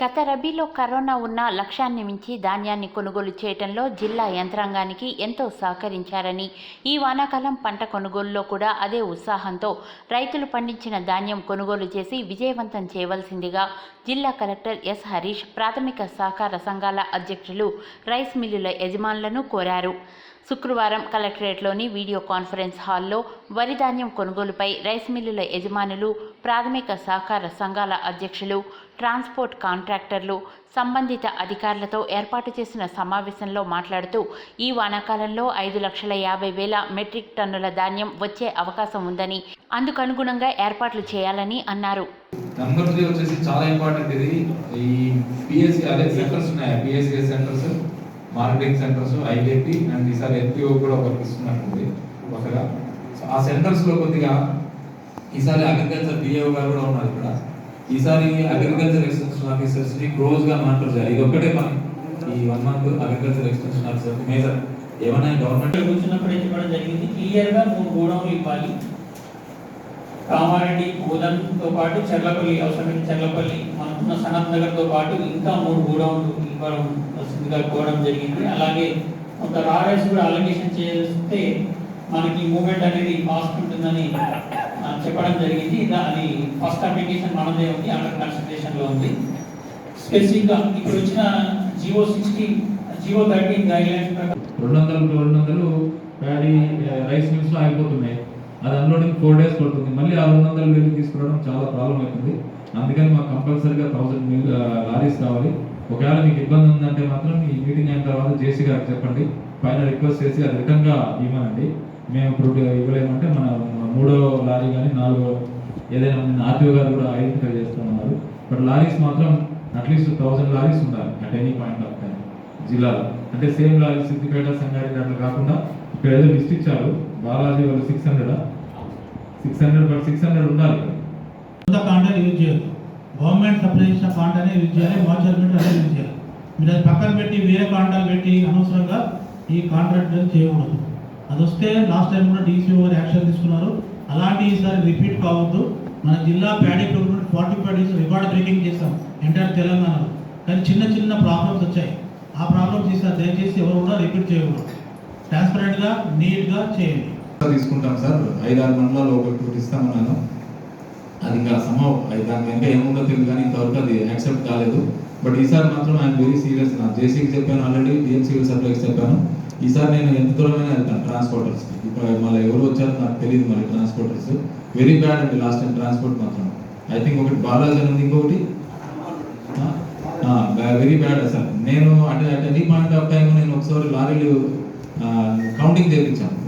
గత రబీలో కరోనా ఉన్న లక్ష్యాన్ని మించి ధాన్యాన్ని కొనుగోలు చేయటంలో జిల్లా యంత్రాంగానికి ఎంతో సహకరించారని ఈ వానాకాలం పంట కొనుగోలులో కూడా అదే ఉత్సాహంతో రైతులు పండించిన ధాన్యం కొనుగోలు చేసి విజయవంతం చేయవలసిందిగా జిల్లా కలెక్టర్ ఎస్. హరీష్ ప్రాథమిక సహకార సంఘాల అధ్యక్షులు రైస్ మిల్లుల యజమానులను కోరారు. శుక్రవారం కలెక్టరేట్లోని వీడియో కాన్ఫరెన్స్ హాల్లో వరి ధాన్యం కొనుగోలుపై రైస్ మిల్లుల యజమానులు ప్రాథమిక సహకార సంఘాల అధ్యక్షులు ట్రాన్స్పోర్ట్ కాంట్రాక్టర్లు సంబంధిత అధికారులతో ఏర్పాటు చేసిన సమావేశంలో మాట్లాడుతూ ఈ వానాకాలంలో ఐదు లక్షల యాభై వేల మెట్రిక్ టన్నుల ధాన్యం వచ్చే అవకాశం ఉందని అందుకనుగుణంగా ఏర్పాట్లు చేయాలని అన్నారు. త్రీ వచ్చేసి చాలా ఇంపార్టెంట్ ఇది. ఈ పిఎస్సి అదే సెంటర్స్ ఉన్నాయి? PSC centres marketing centres IIT and ఈసారి ఎన్పిఓ కూడా ఒకరికి ఇస్తున్నట్టుంది ఒకగా సో ఆ సెంటర్స్లో కొద్దిగా ఈసారి అగ్రికల్చర్ పిఏఓ గారు కూడా ఉన్నారు ఇక్కడ. ఈసారి అగ్రికల్చర్ ఎక్స్టెన్షన్ ఆఫీసర్స్ని క్లోజ్గా మానిటర్ చేయాలి. ఇది ఒక్కటే పని. ఈ one month agriculture extension officer major ఏమైనా గవర్నమెంట్ వచ్చినప్పుడు ఏం చెప్పడం జరిగింది. క్లియర్గా మూడు గోడౌన్లు ఇవ్వాలి. కామారెడ్డి తో పాటు చెర్లపల్లి అవసరమైన చెర్లపల్లి మనకున్న సనత్ నగర్తో పాటు ఇంకా మూడు గోడౌన్లు ఇవ్వడం వస్తుందిగా కోవడం జరిగింది. అలాగే కొంత రారైస్ కూడా అలొకేషన్ చేస్తే మనకి మూమెంట్ అనేది ఫాస్ట్ ఉంటుందని చెప్పడం జరిగింది. అది ఫస్ట్ అప్లికేషన్ మనదే ఉంది అండర్ కన్సిడరేషన్లో ఉంది. స్పెసిఫిక్గా ఇప్పుడు వచ్చిన GO sixteen GO thirteen guideline ప్రకారం రెండు వందలు రెండు వందలు ప్యాడీ రైస్ మిల్స్ అయిపోతున్నాయి. అది అన్లోడింగ్ ఫోర్ డేస్ పడుతుంది మళ్ళీ ఆ రెండు వందలు వెళ్ళి తీసుకురావడం చాలా ప్రాబ్లం అవుతుంది. అందుకని మాకు కంపల్సరీగా థౌసండ్ మిల్ లారీస్ కావాలి. ఒకవేళ మీకు ఇబ్బంది ఉందంటే మాత్రం ఈ మీటింగ్ అయిన తర్వాత జేసీ గారికి చెప్పండి. పైన రిక్వెస్ట్ చేసి అది రిటర్న్గా ఇవ్వనండి. మేము ఇప్పుడు ఇవ్వలేమంటే మన మూడో లారీ కానీ నాలుగో ఏదైనా ఆర్టీఓ గారు కూడా ఐడెంటిఫై చేస్తున్నారు బట్ లారీస్ మాత్రం అట్లీస్ట్ థౌసండ్ లారీస్ ఉండాలి. At any point of time జిల్లాలో. అంటే సేమ్ లారీ సిద్దిపేట సంగారెడ్డి అట్లా కాకుండా ఇక్కడ ఏదో లిస్ట్ ఇచ్చారు. బాలాజీ వాళ్ళు six hundred six hundred but six hundred ఉండాలి. కొంత సొంత యూజ్ చేయాలి. గవర్నమెంట్ సప్లై చేసిన కాంటనే యూజ్ చేయాలి మార్చర్మెంట్ అదే యూజ్ చేయాలి. మీరు అది పక్కన పెట్టి వేరే కాంటాలు పెట్టి అనవసరంగా ఈ కాంట్రాక్ట్ చేయకూడదు. అది వస్తే లాస్ట్ టైం కూడా డీసీ గారు యాక్షన్ తీసుకున్నారు. అలాంటి ఈసారి రిపీట్ కావద్దు. మన జిల్లా paddy procurement forty five days record breaking చేస్తాం ఎంటైర్ తెలంగాణలో. కానీ చిన్న చిన్న ప్రాబ్లమ్స్ వచ్చాయి. ఆ ప్రాబ్లమ్స్ ఈసారి దయచేసి ఎవరు కూడా రిపీట్ చేయకూడదు. ట్రాన్స్పరెంట్గా నీట్గా చేయండి. తీసుకుంటాం సార్. ఐదు ఆరు గంటల ఒకటి ఇస్తామన్నాను. అది ఇంకా సమావ్ అది దానికి ఇంకా ఏముందో తెలియదు కానీ ఇంతవరకు అది యాక్సెప్ట్ కాలేదు. బట్ ఈసారి మాత్రం ఆయన వెరీ సీరియస్ నా. జేసీకి చెప్పాను ఆల్రెడీ డిఎం సప్లైకి చెప్పాను. ఈసారి నేను ఎంత దూరమైనా వెళ్తాను ట్రాన్స్పోర్టర్స్ ఇప్పుడు మళ్ళీ ఎవరు వచ్చారో నాకు తెలియదు మరి ట్రాన్స్పోర్టర్స్ వెరీ బ్యాడ్ అండి లాస్ట్ టైం ట్రాన్స్పోర్ట్ మాత్రం. ఐ థింక్ ఒకటి బాలాజీ ఉంది ఇంకొకటి. వెరీ బ్యాడ్ సార్ నేను అంటే at any point of time నేను ఒకసారి లారీలు కౌంటింగ్ చేయించాను